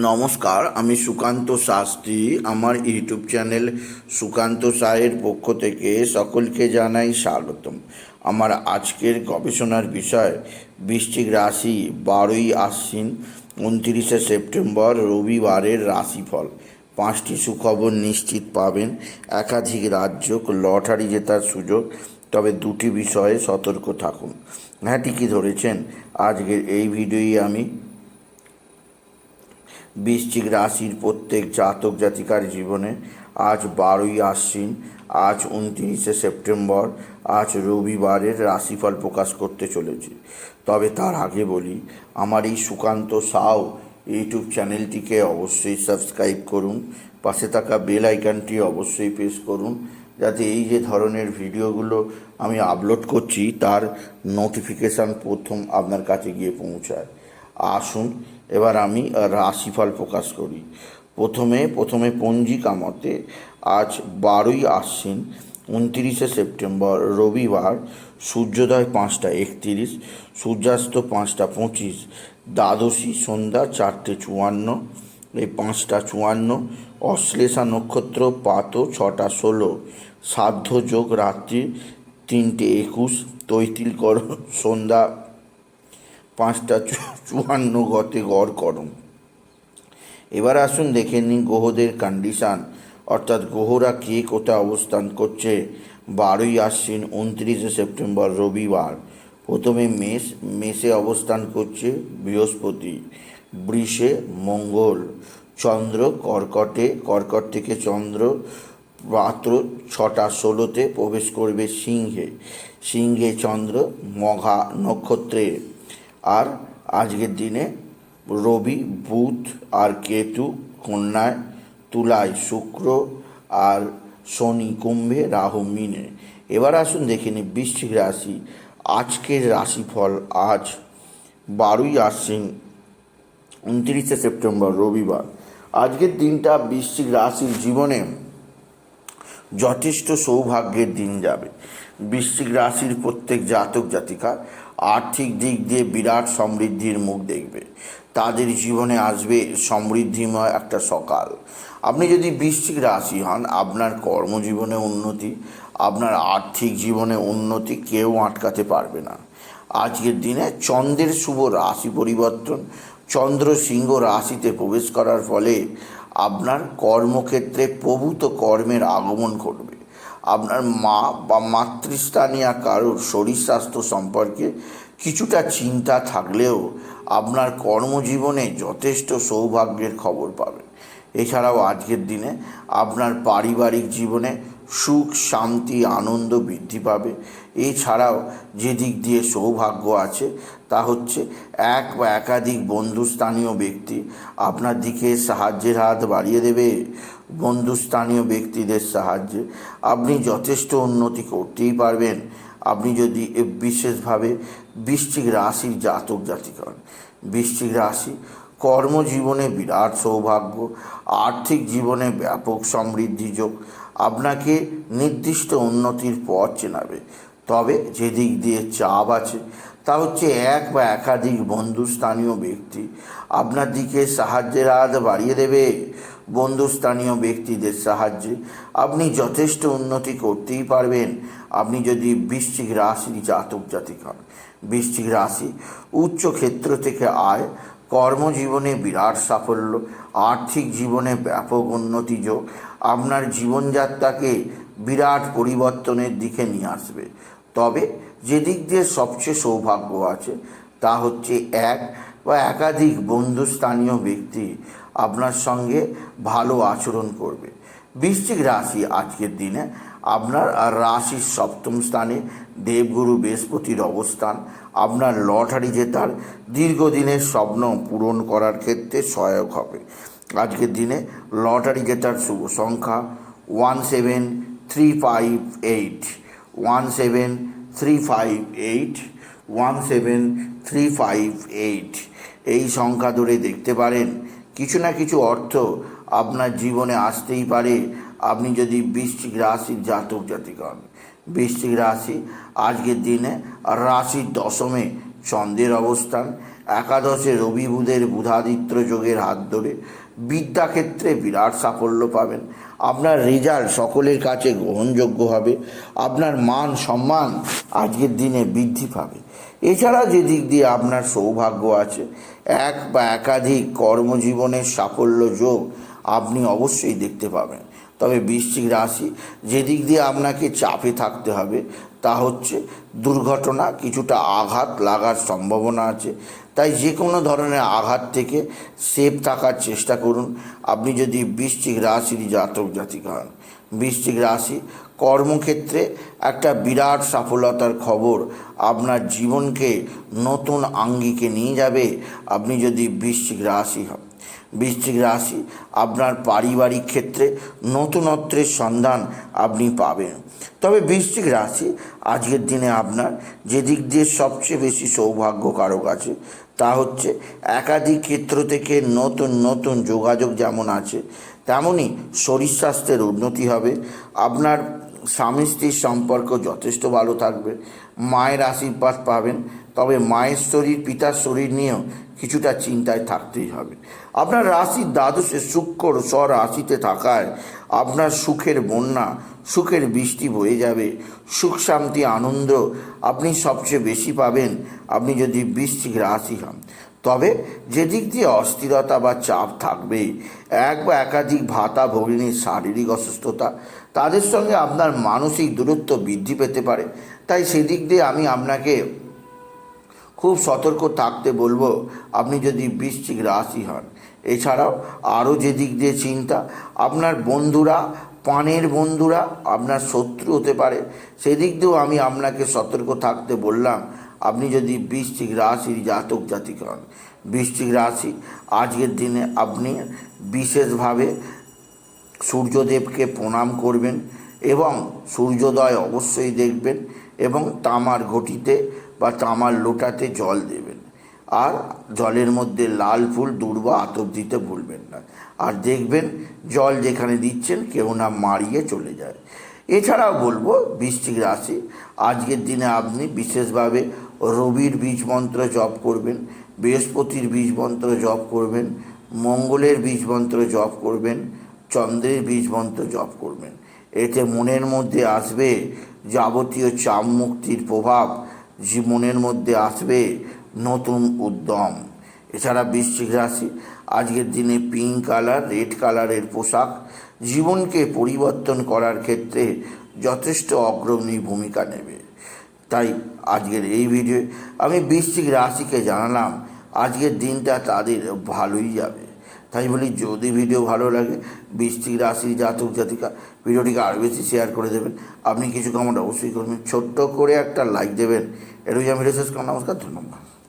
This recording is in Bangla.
নমস্কার, আমি সুকান্ত শাস্ত্রী। আমার ইউটিউব চ্যানেল সুকান্ত সায়ের পক্ষ থেকে সকলকে জানাই স্বাগতম। আমার আজকের গবেষণার বিষয়, বৃশ্চিক রাশি বারোই আশ্বিন, উনত্রিশে সেপ্টেম্বর, রবিবারের রাশিফল। পাঁচটি সুখবর নিশ্চিত পাবেন। একাধিক রাজ্য লটারি জেতার সুযোগ, তবে দুটি বিষয়ে সতর্ক থাকুন। হ্যাঁ ঠিকই ধরেছেন। আজকের এই ভিডিওই আমি বৃশ্চিক রাশির প্রত্যেক জাতক জাতিকার জীবনে আজ বারোই আশ্বিন, আজ উনত্রিশে সেপ্টেম্বর, আজ রবিবারের রাশিফল প্রকাশ করতে চলেছে। তবে তার আগে বলি, আমার এই সুকান্ত সাও ইউটিউব চ্যানেলটিকে অবশ্যই সাবস্ক্রাইব করুন, পাশে থাকা বেল আইকনটি অবশ্যই প্রেস করুন, যাতে এই যে ধরনের ভিডিওগুলো আমি আপলোড করছি, তার নোটিফিকেশান প্রথম আপনার কাছে গিয়ে পৌঁছায়। আসুন এবার আমি রাশিফল প্রকাশ করি। প্রথমে প্রথমে পঞ্জিকা মতে আজ বারোই আশ্বিন, উনত্রিশে সেপ্টেম্বর, রবিবার, সূর্যোদয় পাঁচটা একত্রিশ, সূর্যাস্ত পাঁচটা পঁচিশ, দ্বাদশী সন্ধ্যা চারটে চুয়ান্ন, এই পাঁচটা চুয়ান্ন, অশ্লেষা নক্ষত্র পাত ছটা ষোলো, সাধ্য যোগ রাত্রি তিনটে একুশ তৈতিলকর সন্ধ্যা পাঁচটা চুয়ান্ন গতে গড় করম এবার আসুন দেখে নিন গ্রহদের কন্ডিশান অর্থাৎ গ্রহরা কে কোথায় অবস্থান করছে? বারোই আশ্বিন, উনত্রিশে সেপ্টেম্বর, রবিবার। প্রথমে মেষ, মেষে অবস্থান করছে বৃহস্পতি, বৃষে মঙ্গল। চন্দ্র কর্কটে, কর্কট থেকে চন্দ্র রাত্র ছটা ষোলোতে প্রবেশ করবে সিংহে। সিংহে চন্দ্র মঘা নক্ষত্রে আর আজকের দিনে রবি, বুধ আর কেতু কন্যায় তুলায় শুক্র আর শনি, কুম্ভে, রাহু, মিনে। এবার আসুন দেখে নিই বৃশ্চিক রাশি। আজকের রাশিফল আজ বারোই আশ্বিন, উনত্রিশে সেপ্টেম্বর, রবিবার। আজকের দিনটা বৃশ্চিক রাশির জীবনে যথেষ্ট সৌভাগ্যের দিন যাবে। বৃশ্চিক রাশির প্রত্যেক জাতক জাতিকা আর্থিক দিক দিয়ে বিরাট সমৃদ্ধির মুখ দেখবে। তাদের জীবনে আসবে সমৃদ্ধিময় একটা সকাল। আপনি যদি বৃশ্চিক রাশি হন, আপনার কর্মজীবনে উন্নতি, আপনার আর্থিক জীবনে উন্নতি কেউ আটকাতে পারবে না। আজকের দিনে চন্দ্রের শুভ রাশি পরিবর্তন, চন্দ্র সিংহ রাশিতে প্রবেশ করার ফলে আপনার কর্মক্ষেত্রে প্রভূত কর্মের আগমন ঘটবে। আপনার মা বা মাতৃস্থানীয় কারোর শরীর স্বাস্থ্য সম্পর্কে কিছুটা চিন্তা থাকলেও আপনার কর্মজীবনে যথেষ্ট সৌভাগ্যের খবর পাবেন। এছাড়াও আজকের দিনে আপনার পারিবারিক জীবনে সুখ, শান্তি, আনন্দ বৃদ্ধি পাবে। এছাড়াও যে দিক দিয়ে সৌভাগ্য আছে তা হচ্ছে এক বা একাধিক বন্ধুস্থানীয় ব্যক্তি আপনার দিকে সাহায্যের হাত বাড়িয়ে দেবে। বন্ধুস্থানীয় ব্যক্তিদের সাহায্যে আপনি যথেষ্ট উন্নতি করতেই পারবেন। আপনি যদি বিশেষভাবে বৃশ্চিক রাশির জাতক জাতিক হন বৃশ্চিক রাশি কর্মজীবনে বিরাট সৌভাগ্য, আর্থিক জীবনে ব্যাপক সমৃদ্ধি যোগ আপনাকে নির্দিষ্ট উন্নতির পথ চেনাবে। তবে যে দিক দিয়ে চাপ আছে হচ্ছে এক বা একাধিক বন্ধুস্থানীয় ব্যক্তি। আপনার দিকে সাহায্যের হাত বাড়িয়ে দেবে। বন্ধুস্থানীয় ব্যক্তিদের সাহায্যে আপনি যথেষ্ট উন্নতি করতেই পারবেন। আপনি যদি বৃশ্চিক রাশির জাতক জাতিক হন, বৃশ্চিক রাশি উচ্চ ক্ষেত্র থেকে আয়, কর্মজীবনে বিরাট সাফল্য, আর্থিক জীবনে ব্যাপক উন্নতি যোগ, আপনার জীবনযাত্রাকে বিরাট পরিবর্তনের দিকে নিয়ে আসবে। তবে যে দিক দিয়ে সবচেয়ে সৌভাগ্য আছে, তা হচ্ছে এক বা একাধিক বন্ধুস্থানীয় ব্যক্তি আপনার সঙ্গে ভালো আচরণ করবে। বৃশ্চিক রাশি আজকের দিনে আপনার রাশির সপ্তম স্থানে দেবগুরু বৃহস্পতির অবস্থান, আপনার লটারি জেতার দীর্ঘদিনের স্বপ্ন পূরণ করার ক্ষেত্রে সহায়ক হবে। আজকের দিনে লটারি জেতার শুভ সংখ্যা one seven three five eight, one seven three five eight one seven three five eight এই সংখ্যা ধরে দেখতে পারেন, কিছু না কিছু অর্থ আপনার জীবনে আসতেই পারে। আপনি যদি বৃশ্চিক রাশির জাতক জাতিক হন, বৃশ্চিক রাশি আজকের দিনে রাশির দশমে চন্দ্রের অবস্থান, একাদশে রবি বুধের বুধাদিত্য যোগের হাত ধরে বিদ্যাক্ষেত্রে বিরাট সাফল্য পাবেন। আপনার রেজাল্ট সকলের কাছে গ্রহণযোগ্য হবে। আপনার মান, সম্মান আজকের দিনে বৃদ্ধি পাবে। এছাড়া যে দিক দিয়ে আপনার সৌভাগ্য আছে, এক বা একাধিক কর্মজীবনের সাফল্য যোগ আপনি অবশ্যই দেখতে পাবেন। তবে বৃশ্চিক রাশি যেদিক দিয়ে আপনাকে চাপে থাকতে হবে তা হচ্ছে দুর্ঘটনা, কিছুটা আঘাত লাগার সম্ভাবনা আছে। তাই যে কোনো ধরনের আঘাত থেকে সেফ থাকার চেষ্টা করুন। আপনি যদি বৃশ্চিক রাশির জাতক জাতিকা হন বৃশ্চিক রাশি কর্মক্ষেত্রে একটা বিরাট সফলতার খবর আপনার জীবনকে নতুন আঙ্গিকে নিয়ে যাবে। আপনি যদি বৃশ্চিক রাশি হন বৃশ্চিক রাশি, আপনার পারিবারিক ক্ষেত্রে নতুনত্বের সন্ধান আপনি পাবেন। তবে বৃশ্চিক রাশি, আজকের দিনে আপনার যে দিক দিয়ে সবচেয়ে বেশি সৌভাগ্য কারক আছে, তা হচ্ছে একাধিক ক্ষেত্র থেকে নতুন নতুন যোগাযোগ যেমন আছে তেমনই শরীর স্বাস্থ্যের উন্নতি হবে, আপনার স্বামী স্ত্রীর সম্পর্ক যথেষ্ট ভালো থাকবে, মায়ের আশীর্বাদ পাবেন তবে মায়ের শরীর, পিতার শরীর নিয়েও কিছুটা চিন্তায় থাকতেই হবে। আপনার রাশির দ্বাদশে শুক্র স্ব রাশিতে থাকায় আপনার সুখের বন্যা, সুখের বৃষ্টি বয়ে যাবে, সুখ শান্তি, আনন্দ আপনি সবচেয়ে বেশি পাবেন আপনি যদি বৃশ্চিক রাশি হন। তবে যে দিক দিয়ে অস্থিরতা বা চাপ থাকবে, এক বা একাধিক ভাতা ভগিনীর শারীরিক অসুস্থতা তাদের সঙ্গে আপনার মানসিক দূরত্ব বৃদ্ধি পেতে পারে। তাই সেদিক দিয়ে আমি আপনাকে খুব সতর্ক থাকতে বলব, আপনি যদি বৃশ্চিক রাশি হন। এছাড়াও আরও যে দিক দিয়ে চিন্তা, আপনার বন্ধুরা, পানের বন্ধুরা, আপনার শত্রু হতে পারে। সেদিক দিয়েও আমি আপনাকে সতর্ক থাকতে বললাম, আপনি যদি বৃশ্চিক রাশির জাতক জাতিক হন। বৃশ্চিক রাশি, আজকের দিনে আপনি বিশেষভাবে সূর্যদেবকে প্রণাম করবেন এবং সূর্যোদয় অবশ্যই দেখবেন এবং তামার ঘটিতে বা তামার লোটাতে জল দেবেন। আর জলের মধ্যে লাল ফুল, দুর্বা আতপ দিতে ভুলবেন না। আর দেখবেন জল যেখানে দিচ্ছেন, কেউ না মারিয়ে চলে যায়। এছাড়াও বলব, বৃশ্চিক রাশি, আজকের দিনে আপনি বিশেষভাবে রবির বীজ মন্ত্র জপ করবেন, বৃহস্পতির বীজ মন্ত্র জপ করবেন, মঙ্গলের বীজ মন্ত্র জপ করবেন, চন্দ্রের বীজ মন্ত্র জপ করবেন। এতে মনের মধ্যে আসবে যাবতীয় চাপ মুক্তির প্রভাব জীবনের মধ্যে আসবে নতুন উদ্যম। এছাড়া বৃশ্চিক রাশি, আজকের দিনে পিঙ্ক কালার রেড কালারের পোশাক, জীবনকে পরিবর্তন করার ক্ষেত্রে যথেষ্ট অগ্রণী ভূমিকা নেবে। তাই আজকের এই ভিডিও আমি বৃশ্চিক রাশিকে জানালাম, আজকের দিনটা তাদের ভালোই যাবে। তাই বলি যদি ভিডিও ভালো লাগে বৃষ্টি রাশি, জাতক, জাতিকা, ভিডিওটিকে আরও বেশি শেয়ার করে দেবেন। আপনি কিছু কমেন্ট অবশ্যই করবেন। ছোট্ট করে একটা লাইক দেবেন। এটুকু আমি শেষ করলাম নমস্কার, ধন্যবাদ।